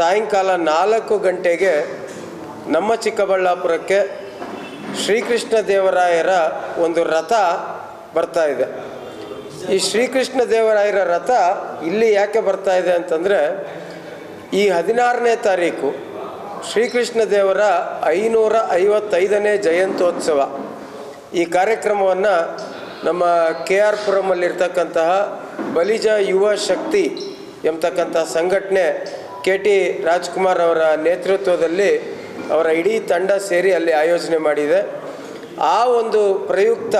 ಸಾಯಂಕಾಲ ನಾಲ್ಕು ಗಂಟೆಗೆ ನಮ್ಮ ಚಿಕ್ಕಬಳ್ಳಾಪುರಕ್ಕೆ ಶ್ರೀಕೃಷ್ಣ ದೇವರಾಯರ ಒಂದು ರಥ ಬರ್ತಾ ಇದೆ. ಈ ಶ್ರೀಕೃಷ್ಣ ದೇವರಾಯರ ರಥ ಇಲ್ಲಿ ಯಾಕೆ ಬರ್ತಾ ಇದೆ ಅಂತಂದರೆ, ಈ ಹದಿನಾರನೇ ತಾರೀಕು ಶ್ರೀಕೃಷ್ಣ ದೇವರ ಐನೂರ ಐವತ್ತೈದನೇ ಜಯಂತ್ಯೋತ್ಸವ. ಈ ಕಾರ್ಯಕ್ರಮವನ್ನು ನಮ್ಮ ಕೆ ಆರ್ ಪುರಮಲ್ಲಿರ್ತಕ್ಕಂತಹ ಬಲಿಜ ಯುವ ಶಕ್ತಿ ಎಂಬತಕ್ಕಂಥ ಸಂಘಟನೆ ಕೆ ಟಿ ರಾಜ್ಕುಮಾರ್ ಅವರ ನೇತೃತ್ವದಲ್ಲಿ ಅವರ ಇಡೀ ತಂಡ ಸೇರಿ ಅಲ್ಲಿ ಆಯೋಜನೆ ಮಾಡಿದೆ. ಆ ಒಂದು ಪ್ರಯುಕ್ತ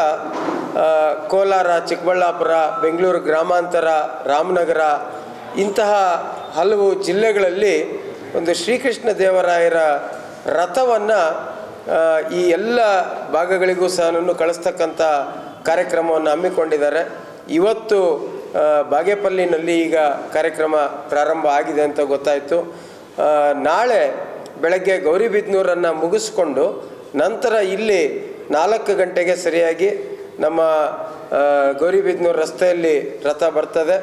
ಕೋಲಾರ, ಚಿಕ್ಕಬಳ್ಳಾಪುರ, ಬೆಂಗಳೂರು ಗ್ರಾಮಾಂತರ, ರಾಮನಗರ ಇಂತಹ ಹಲವು ಜಿಲ್ಲೆಗಳಲ್ಲಿ ಒಂದು ಶ್ರೀಕೃಷ್ಣ ದೇವರಾಯರ ರಥವನ್ನು ಈ ಎಲ್ಲ ಭಾಗಗಳಿಗೂ ಸಹ ಕಳಿಸ್ತಕ್ಕಂಥ ಕಾರ್ಯಕ್ರಮವನ್ನು ಹಮ್ಮಿಕೊಂಡಿದ್ದಾರೆ. ಇವತ್ತು ಬಾಗೇಪಲ್ಲಿನಲ್ಲಿ ಈಗ ಕಾರ್ಯಕ್ರಮ ಪ್ರಾರಂಭ ಆಗಿದೆ ಅಂತ ಗೊತ್ತಾಯಿತು. ನಾಳೆ ಬೆಳಗ್ಗೆ ಗೌರಿಬಿದ್ನೂರನ್ನು ಮುಗಿಸ್ಕೊಂಡು ನಂತರ ಇಲ್ಲಿ ನಾಲ್ಕು ಗಂಟೆಗೆ ಸರಿಯಾಗಿ ನಮ್ಮ ಗೌರಿಬಿದ್ನೂರು ರಸ್ತೆಯಲ್ಲಿ ರಥ ಬರ್ತದೆ.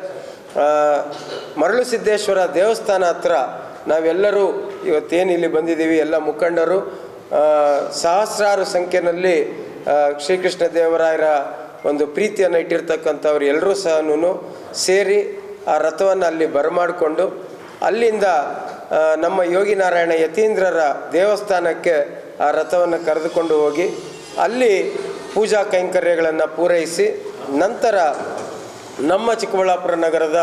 ಮರಳು ಸಿದ್ದೇಶ್ವರ ದೇವಸ್ಥಾನ ಹತ್ರ ನಾವೆಲ್ಲರೂ ಇವತ್ತೇನು ಇಲ್ಲಿ ಬಂದಿದ್ದೀವಿ, ಎಲ್ಲ ಮುಖಂಡರು ಸಹಸ್ರಾರು ಸಂಖ್ಯೆಯಲ್ಲಿ ಶ್ರೀಕೃಷ್ಣ ದೇವರಾಯರ ಒಂದು ಪ್ರೀತಿಯನ್ನು ಇಟ್ಟಿರ್ತಕ್ಕಂಥವ್ರು ಎಲ್ಲರೂ ಸಹ ಸೇರಿ ಆ ರಥವನ್ನು ಅಲ್ಲಿ ಬರಮಾಡಿಕೊಂಡು ಅಲ್ಲಿಂದ ನಮ್ಮ ಯೋಗಿ ನಾರಾಯಣ ಯತೀಂದ್ರರ ದೇವಸ್ಥಾನಕ್ಕೆ ಆ ರಥವನ್ನು ಕರೆದುಕೊಂಡು ಹೋಗಿ ಅಲ್ಲಿ ಪೂಜಾ ಕೈಂಕರ್ಯಗಳನ್ನು ಪೂರೈಸಿ ನಂತರ ನಮ್ಮ ಚಿಕ್ಕಬಳ್ಳಾಪುರ ನಗರದ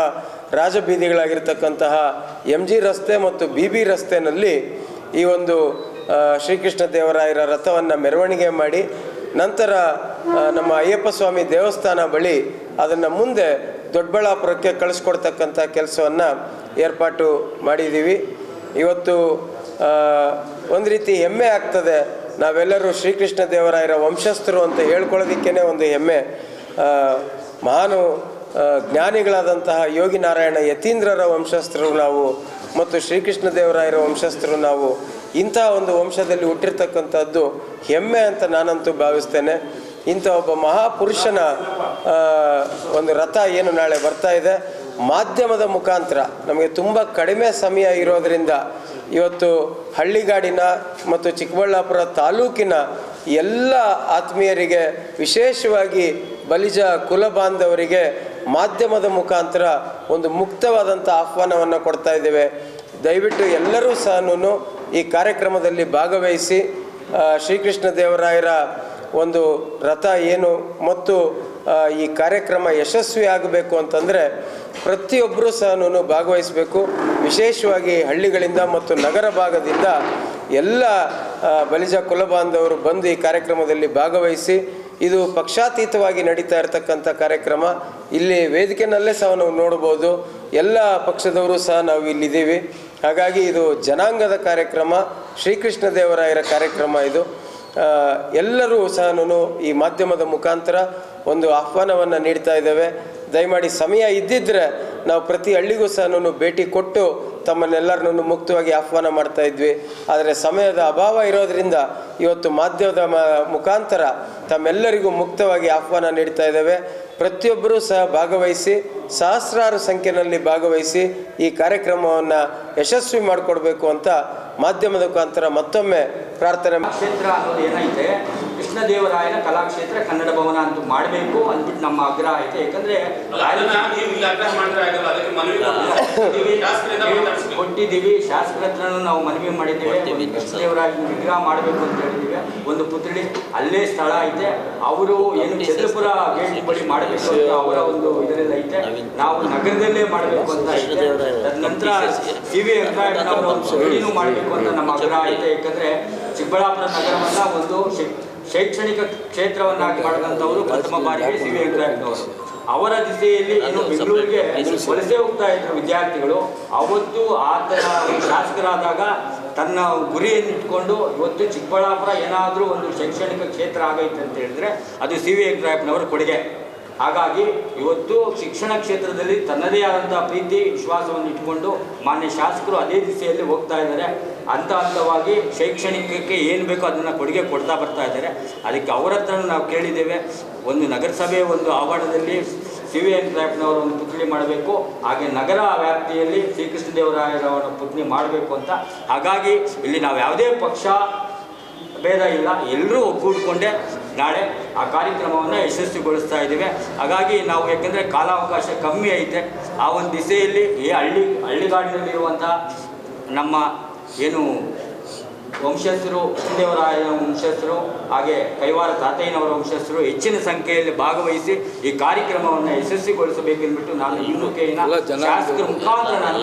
ರಾಜಬೀದಿಗಳಾಗಿರ್ತಕ್ಕಂತಹ ಎಂ ಜಿ ರಸ್ತೆ ಮತ್ತು ಬಿ ಬಿ ರಸ್ತೆಯಲ್ಲಿ ಈ ಒಂದು ಶ್ರೀಕೃಷ್ಣ ದೇವರಾಯರ ರಥವನ್ನು ಮೆರವಣಿಗೆ ಮಾಡಿ ನಂತರ ನಮ್ಮ ಅಯ್ಯಪ್ಪ ಸ್ವಾಮಿ ದೇವಸ್ಥಾನ ಬಳಿ ಅದನ್ನು ಮುಂದೆ ದೊಡ್ಡಬಳ್ಳಾಪುರಕ್ಕೆ ಕಳಿಸ್ಕೊಡ್ತಕ್ಕಂಥ ಕೆಲಸವನ್ನು ಏರ್ಪಾಟು ಮಾಡಿದ್ದೀವಿ. ಇವತ್ತು ಒಂದು ರೀತಿ ಹೆಮ್ಮೆ ಆಗ್ತದೆ. ನಾವೆಲ್ಲರೂ ಶ್ರೀಕೃಷ್ಣ ದೇವರಾಯರ ವಂಶಸ್ಥರು ಅಂತ ಹೇಳ್ಕೊಳ್ಳೋದಕ್ಕೇ ಒಂದು ಹೆಮ್ಮೆ. ಮಹಾನು ಜ್ಞಾನಿಗಳಾದಂತಹ ಯೋಗಿ ನಾರಾಯಣ ಯತೀಂದ್ರರ ವಂಶಸ್ಥರು ನಾವು ಮತ್ತು ಶ್ರೀಕೃಷ್ಣ ದೇವರಾಯರ ವಂಶಸ್ಥರು ನಾವು ಇಂತಹ ಒಂದು ವಂಶದಲ್ಲಿ ಹುಟ್ಟಿರ್ತಕ್ಕಂಥದ್ದು ಹೆಮ್ಮೆ ಅಂತ ನಾನಂತೂ ಭಾವಿಸ್ತೇನೆ. ಇಂಥ ಒಬ್ಬ ಮಹಾಪುರುಷನ ಒಂದು ರಥ ಏನು ನಾಳೆ ಬರ್ತಾ ಇದೆ, ಮಾಧ್ಯಮದ ಮುಖಾಂತರ ನಮಗೆ ತುಂಬ ಕಡಿಮೆ ಸಮಯ ಇರೋದರಿಂದ ಇವತ್ತು ಹಳ್ಳಿಗಾಡಿನ ಮತ್ತು ಚಿಕ್ಕಬಳ್ಳಾಪುರ ತಾಲೂಕಿನ ಎಲ್ಲ ಆತ್ಮೀಯರಿಗೆ, ವಿಶೇಷವಾಗಿ ಬಲಿಜ ಕುಲ ಬಾಂಧವರಿಗೆ ಮಾಧ್ಯಮದ ಮುಖಾಂತರ ಒಂದು ಮುಕ್ತವಾದಂಥ ಆಹ್ವಾನವನ್ನು ಕೊಡ್ತಾ ಇದ್ದೇವೆ. ದಯವಿಟ್ಟು ಎಲ್ಲರೂ ಸಹ ಈ ಕಾರ್ಯಕ್ರಮದಲ್ಲಿ ಭಾಗವಹಿಸಿ ಶ್ರೀಕೃಷ್ಣ ದೇವರಾಯರ ಒಂದು ರಥ ಏನು ಮತ್ತು ಈ ಕಾರ್ಯಕ್ರಮ ಯಶಸ್ವಿ ಆಗಬೇಕು ಅಂತಂದರೆ ಪ್ರತಿಯೊಬ್ಬರೂ ಸಹ ಭಾಗವಹಿಸಬೇಕು. ವಿಶೇಷವಾಗಿ ಹಳ್ಳಿಗಳಿಂದ ಮತ್ತು ನಗರ ಭಾಗದಿಂದ ಎಲ್ಲ ಬಲಿಜ ಬಲಿಜ ಕುಲಬಾಂಧವರು ಬಂದು ಈ ಕಾರ್ಯಕ್ರಮದಲ್ಲಿ ಭಾಗವಹಿಸಿ, ಇದು ಪಕ್ಷಾತೀತವಾಗಿ ನಡೀತಾ ಇರತಕ್ಕಂಥ ಕಾರ್ಯಕ್ರಮ. ಇಲ್ಲಿ ವೇದಿಕೆನಲ್ಲೇ ಸಹ ನಾವು ನೋಡ್ಬೋದು. ಎಲ್ಲ ಪಕ್ಷದವರು ಸಹ ನಾವು ಇಲ್ಲಿದ್ದೀವಿ. ಹಾಗಾಗಿ ಇದು ಜನಾಂಗದ ಕಾರ್ಯಕ್ರಮ, ಶ್ರೀಕೃಷ್ಣ ದೇವರಾಯರ ಕಾರ್ಯಕ್ರಮ ಇದು. ಎಲ್ಲರೂ ಸಹ ಈ ಮಾಧ್ಯಮದ ಮುಖಾಂತರ ಒಂದು ಆಹ್ವಾನವನ್ನು ನೀಡ್ತಾ ಇದ್ದೇವೆ. ದಯಮಾಡಿ ಸಮಯ ಇದ್ದಿದ್ದರೆ ನಾವು ಪ್ರತಿ ಹಳ್ಳಿಗೂ ಸಹ ಭೇಟಿ ಕೊಟ್ಟು ತಮ್ಮನ್ನೆಲ್ಲರನ್ನು ಮುಕ್ತವಾಗಿ ಆಹ್ವಾನ ಮಾಡ್ತಾ ಇದ್ವಿ. ಆದರೆ ಸಮಯದ ಅಭಾವ ಇರೋದರಿಂದ ಇವತ್ತು ಮಾಧ್ಯಮದ ಮುಖಾಂತರ ತಮ್ಮೆಲ್ಲರಿಗೂ ಮುಕ್ತವಾಗಿ ಆಹ್ವಾನ ನೀಡ್ತಾ ಇದ್ದೇವೆ. ಪ್ರತಿಯೊಬ್ಬರೂ ಸಹ ಭಾಗವಹಿಸಿ, ಸಹಸ್ರಾರು ಸಂಖ್ಯೆಯಲ್ಲಿ ಭಾಗವಹಿಸಿ ಈ ಕಾರ್ಯಕ್ರಮವನ್ನು ಯಶಸ್ವಿ ಮಾಡಿಕೊಡ್ಬೇಕು ಅಂತ ಮಾಧ್ಯಮದ ಮುಖಾಂತರ ಮತ್ತೊಮ್ಮೆ ಪ್ರಾರ್ಥನೆ ಕ್ಷೇತ್ರ ಏನೈತೆ? ಕೃಷ್ಣದೇವರಾಯನ ಕಲಾಕ್ಷೇತ್ರ ಕನ್ನಡ ಭವನ ಅಂತ ಮಾಡಬೇಕು ಅಂದ್ಬಿಟ್ಟು ನಮ್ಮ ಆಗ್ರಹ ಐತೆ. ಯಾಕಂದ್ರೆ ಕೊಟ್ಟಿದ್ದೀವಿ. ಶಾಸಕರ ಹತ್ರನೂ ನಾವು ಮನವಿ ಮಾಡಿದ್ದೀವಿ. ಕೃಷ್ಣದೇವರಾಯ ವಿಗ್ರಹ ಮಾಡಬೇಕು ಅಂತ ಹೇಳಿದ್ದೀವಿ. ಒಂದು ಪುತ್ರಿ ಅಲ್ಲೇ ಸ್ಥಳ ಐತೆ. ಅವರು ಏನು ಚಂದ್ರಪುರ ಗೇಟ್ ಬಳಿ ಮಾಡಬೇಕು ಅಂತ ಅವರ ಒಂದು ಇದರಲ್ಲಿ ಐತೆ. ನಾವು ನಗರದಲ್ಲೇ ಮಾಡಬೇಕು ಅಂತ ಐತೆ. ತದನಂತರ ಸಿ ವಿ ಸರಣಿನೂ ಮಾಡಬೇಕು ಅಂತ ನಮ್ಮ ಆಗ್ರಹ ಐತೆ. ಯಾಕಂದ್ರೆ ಚಿಕ್ಕಬಳ್ಳಾಪುರ ನಗರವನ್ನ ಒಂದು ಶೈಕ್ಷಣಿಕ ಕ್ಷೇತ್ರವನ್ನಾಗಿ ಮಾಡಿದಂಥವರು ಪ್ರಥಮ ಬಾರಿಗೆ ಸಿ ವಿ ಅವರ ದಿಸೆಯಲ್ಲಿ ಏನು ಬೆಂಗಳೂರಿಗೆ ವಲಸೆ ಹೋಗ್ತಾ ಇದ್ರು ವಿದ್ಯಾರ್ಥಿಗಳು. ಅವತ್ತು ಆತನ ಶಾಸಕರಾದಾಗ ತನ್ನ ಗುರಿಯನ್ನು ಇಟ್ಕೊಂಡು ಇವತ್ತು ಚಿಕ್ಕಬಳ್ಳಾಪುರ ಏನಾದರೂ ಒಂದು ಶೈಕ್ಷಣಿಕ ಕ್ಷೇತ್ರ ಆಗೈತೆ ಅಂತ ಹೇಳಿದ್ರೆ ಅದು ಸಿ ವಿ ವೆಂಕಟರಾಯಪ್ಪನವರ ಕೊಡುಗೆ. ಹಾಗಾಗಿ ಇವತ್ತು ಶಿಕ್ಷಣ ಕ್ಷೇತ್ರದಲ್ಲಿ ತನ್ನದೇ ಆದಂಥ ಪ್ರೀತಿ, ವಿಶ್ವಾಸವನ್ನು ಇಟ್ಕೊಂಡು ಮಾನ್ಯ ಶಾಸಕರು ಅದೇ ದಿಸೆಯಲ್ಲಿ ಹೋಗ್ತಾ ಇದ್ದಾರೆ. ಹಂತ ಹಂತವಾಗಿ ಶೈಕ್ಷಣಿಕಕ್ಕೆ ಏನು ಬೇಕೋ ಅದನ್ನು ಕೊಡುಗೆ ಕೊಡ್ತಾ ಬರ್ತಾ ಇದ್ದಾರೆ. ಅದಕ್ಕೆ ಅವರ ನಾವು ಕೇಳಿದ್ದೇವೆ. ಒಂದು ನಗರಸಭೆ ಒಂದು ಆವರಣದಲ್ಲಿ ಸಿ ವಿ ಎನ್ ವೆಂಕಟರಾಯಪ್ಪನವರ ಒಂದು ಪುತ್ಲಿ ಮಾಡಬೇಕು. ಹಾಗೆ ನಗರ ವ್ಯಾಪ್ತಿಯಲ್ಲಿ ಶ್ರೀಕೃಷ್ಣದೇವರಾಯರವರ ಪುತ್ಲಿ ಮಾಡಬೇಕು ಅಂತ. ಹಾಗಾಗಿ ಇಲ್ಲಿ ನಾವು ಯಾವುದೇ ಪಕ್ಷ ಭೇದ ಇಲ್ಲ. ಎಲ್ಲರೂ ಒಗ್ಗೂಡಿಕೊಂಡೇ ನಾಳೆ ಆ ಕಾರ್ಯಕ್ರಮವನ್ನು ಯಶಸ್ವಿಗೊಳಿಸ್ತಾ ಇದ್ದೀವಿ. ಹಾಗಾಗಿ ನಾವು ಯಾಕೆಂದರೆ ಕಾಲಾವಕಾಶ ಕಮ್ಮಿ ಐತೆ. ಆ ಒಂದು ದಿಸೆಯಲ್ಲಿ ಈ ಹಳ್ಳಿ ಹಳ್ಳಿಗಾಡಿನಲ್ಲಿರುವಂಥ ನಮ್ಮ ಏನು ವಂಶಸ್ಥರು ಕೃಷ್ಣದೇವರಾಯನ ವಂಶಸ್ಥರು ಹಾಗೆ ಕೈವಾರ ತಾತಯ್ಯನವರ ವಂಶಸ್ಥರು ಹೆಚ್ಚಿನ ಸಂಖ್ಯೆಯಲ್ಲಿ ಭಾಗವಹಿಸಿ ಈ ಕಾರ್ಯಕ್ರಮವನ್ನು ಯಶಸ್ವಿಗೊಳಿಸಬೇಕೆಂದ್ಬಿಟ್ಟು ನಾನು ಈ ಶಾಸಕರ ಮುಖಾಂತರ ನಾನು